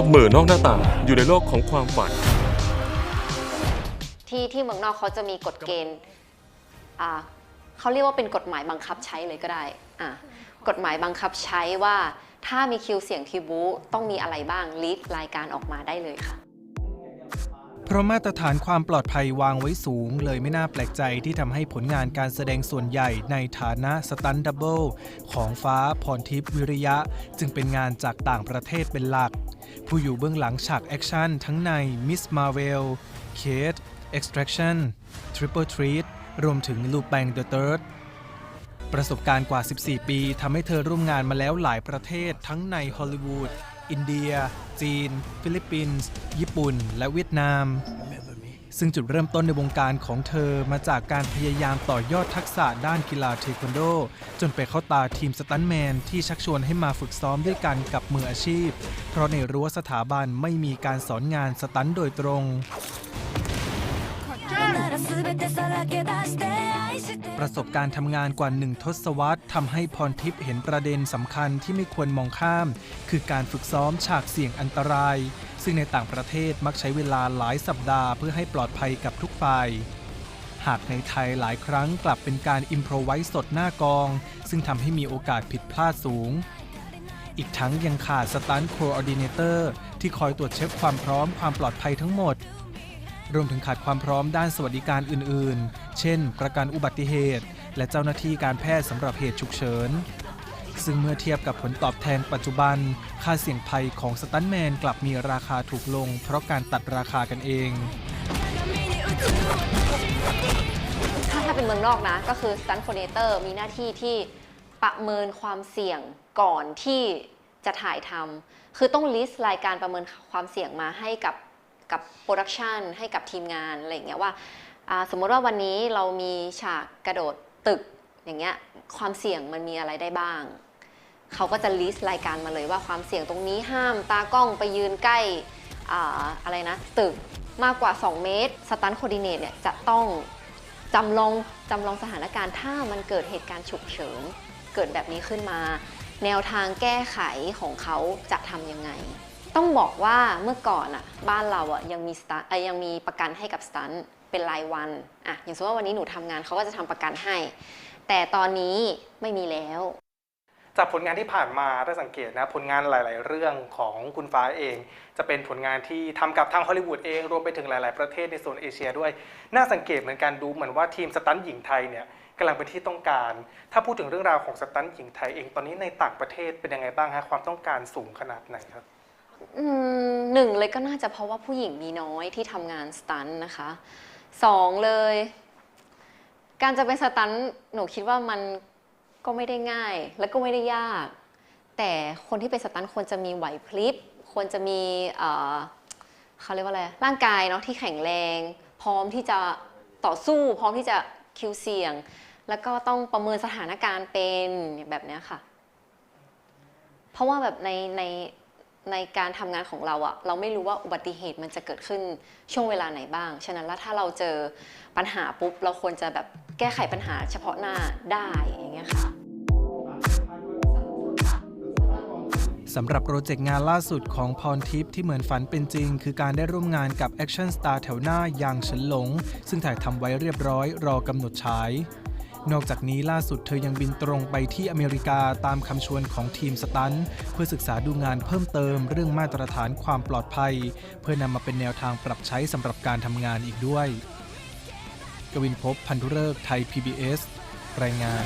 อบเหม่อนอกหน้าต่างอยู่ในโลกของความฝัน ที่ที่เมืองนอกเขาจะมีกฎเกณฑ์อ่าเขาเรียกว่าเป็นกฎหมายบังคับใช้เลยก็ได้อ่ากฎหมายบังคับใช้ว่าถ้ามีคิวเสี่ยงทีบูต้องมีอะไรบ้างลิสต์รายการออกมาได้เลยค่ะ เพราะมาตรฐานความปลอดภัยวางไว้สูง เลยไม่น่าแปลกใจที่ทำให้ผลงานการแสดงส่วนใหญ่ในฐานะสตันดับเบิลของฟ้าพรทิพย์วิริยะ จึงเป็นงานจากต่างประเทศเป็นหลัก ผู้อยู่เบื้องหลังฉากแอคชั่นทั้งใน Miss Marvel Kate Extraction Triple Treat รวมถึง Lupin the Third ประสบการณ์กว่า 14 ปีทำให้เธอร่วมงานมาแล้วหลายประเทศทั้งในฮอลลีวูด อินเดีย จีน ฟิลิปปินส์ ญี่ปุ่น และเวียดนาม ซึ่งจุดเริ่มต้นในวงการของเธอมาจากการพยายามต่อยอดทักษะด้านกีฬาเทควันโด จนไปเข้าตาทีมสตันแมนที่ชักชวนให้มาฝึกซ้อมด้วยกันกับมืออาชีพ เพราะในรั้วสถาบันไม่มีการสอนงานสตันโดยตรงประสบการณ์ทำงานกว่าหนึ่งทศวรรษทำให้พรทิพย์เห็นประเด็นสำคัญที่ไม่ควรมองข้าม คือการฝึกซ้อมฉากเสี่ยงอันตราย ซึ่งในต่างประเทศมักใช้เวลาหลายสัปดาห์เพื่อให้ปลอดภัยกับทุกฝ่าย หากในไทยหลายครั้งกลับเป็นการอิมโพรไวส์สดหน้ากอง ซึ่งทำให้มีโอกาสผิดพลาดสูง อีกทั้งยังขาดสตันท์โคออดิเนเตอร์ที่คอยตรวจเช็คความพร้อมความปลอดภัยทั้งหมด รวมถึงขาดความพร้อมด้านสวัสดิการอื่น ๆ เช่น ประกันอุบัติเหตุ และเจ้าหน้าที่การแพทย์สำหรับเหตุฉุกเฉิน ซึ่งเมื่อเทียบกับผลตอบแทนปัจจุบัน ค่าเสี่ยงภัยของสตันแมนกลับมีราคาถูกลง เพราะการตัดราคากันเอง ถ้าถ้าเป็นเมืองนอกนะ ก็คือ stunt coordinator มีหน้าที่ที่ประเมินความเสี่ยงก่อนที่จะถ่ายทำคือต้อง list รายการประเมินความเสี่ยงมาให้กับกับโปรดักชันให้กับทีมงานอะไรอย่างเงี้ยว่า สมมติว่าวันนี้เรามีฉากกระโดดตึก อย่างเงี้ยความเสี่ยงมันมีอะไรได้บ้าง เขาก็จะ list รายการมาเลยว่าความเสี่ยงตรงนี้ห้ามตากล้องไปยืนใกล้อ่าอะไรนะ ตึกมากกว่า 2 เมตรสตันโคดิเนตเนี่ยจะต้องจำลองจำลองสถานการณ์ถ้ามันเกิดเหตุการณ์ฉุกเฉินเกิดแบบนี้ขึ้นมา แนวทางแก้ไขของเขาจะทำยังไง ต้องบอกว่าเมื่อก่อนอะบ้านเราอะยังมีสตาร์ยังมีประกันให้กับสตันเป็นรายวันอะอย่างสมมติว่าวันนี้หนูทำงานเขาก็จะทำประกันให้ แต่ตอนนี้ไม่มีแล้ว จากผลงานที่ผ่านมาถ้าสังเกตนะผลงานหลาย ๆ เรื่องของคุณฟ้าเอง จะเป็นผลงานที่ทำกับทางฮอลลีวูดเองรวมไปถึงหลาย ๆ ประเทศในโซนเอเชียด้วย น่าสังเกตเหมือนกันดูเหมือนว่าทีมสตันท์หญิงไทยเนี่ยกำลังเป็นที่ต้องการ ถ้าพูดถึงเรื่องราวของสตันท์หญิงไทยเองตอนนี้ในต่างประเทศเป็นยังไงบ้างฮะความต้องการสูงขนาดไหนครับอืมหนึ่งเลยก็น่าจะเพราะว่าผู้หญิงมีน้อยที่ทำงานสตันท์นะคะสองเลย การจะเป็นสตันท์หนูคิดว่ามันก็ไม่ได้ง่าย และก็ไม่ได้ยาก แต่คนที่เป็นสตันท์ควรจะมีไหวพริบควรจะมีเอ่อเขาเรียกว่าอะไรร่างกายเนาะที่แข็งแรง พร้อมที่จะต่อสู้ พร้อมที่จะคิวเสี่ยง แล้วก็ต้องประเมินสถานการณ์เป็นแบบเนี้ยค่ะ เพราะว่าแบบในใน ในการทำงานของเราอะเราไม่รู้ว่าอุบัติเหตุมันจะเกิดขึ้นช่วงเวลาไหนบ้าง ฉะนั้นแล้วถ้าเราเจอปัญหาปุ๊บ เราควรจะแบบแก้ไขปัญหาเฉพาะหน้าได้อย่างเงี้ยค่ะสำหรับโปรเจกต์งานล่าสุดของพรทิพย์ที่เหมือนฝันเป็นจริง คือการได้ร่วมงานกับแอคชั่นสตาร์แถวหน้าอย่างเฉินหลง ซึ่งถ่ายทำไว้เรียบร้อยรอกำหนดฉาย นอกจากนี้ล่าสุดเธอยังบินตรงไปที่อเมริกาตามคำชวนของทีมสตันเพื่อศึกษาดูงานเพิ่มเติมเรื่องมาตรฐานความปลอดภัย เพื่อนำมาเป็นแนวทางปรับใช้สำหรับการทำงานอีกด้วย กวินพบพันธุเริกษ์ไทย PBS รายงาน